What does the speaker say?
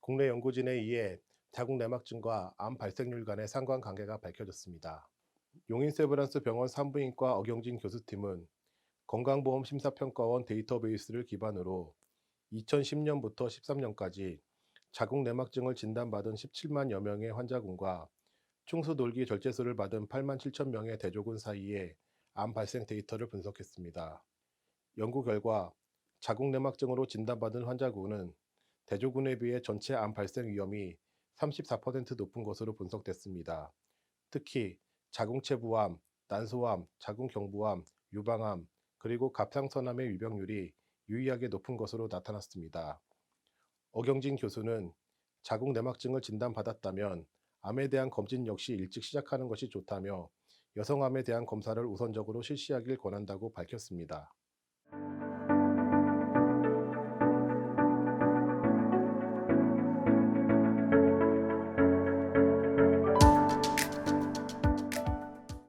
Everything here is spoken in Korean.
국내 연구진에 의해 자궁 내막증과 암 발생률 간의 상관관계가 밝혀졌습니다. 용인세브란스 병원 산부인과 어경진 교수팀은 건강보험 심사평가원 데이터베이스를 기반으로 2010년부터 13년까지 자궁 내막증을 진단받은 17만여 명의 환자군과 충수 돌기 절제술을 받은 8만 7천 명의 대조군 사이에 암 발생 데이터를 분석했습니다. 연구 결과 자궁 내막증으로 진단받은 환자군은 대조군에 비해 전체 암 발생 위험이 34% 높은 것으로 분석됐습니다. 특히 자궁체부암, 난소암, 자궁경부암, 유방암, 그리고 갑상선암의 위병률이 유의하게 높은 것으로 나타났습니다. 어경진 교수는 자궁 내막증을 진단받았다면 암에 대한 검진 역시 일찍 시작하는 것이 좋다며 여성암에 대한 검사를 우선적으로 실시하길 권한다고 밝혔습니다.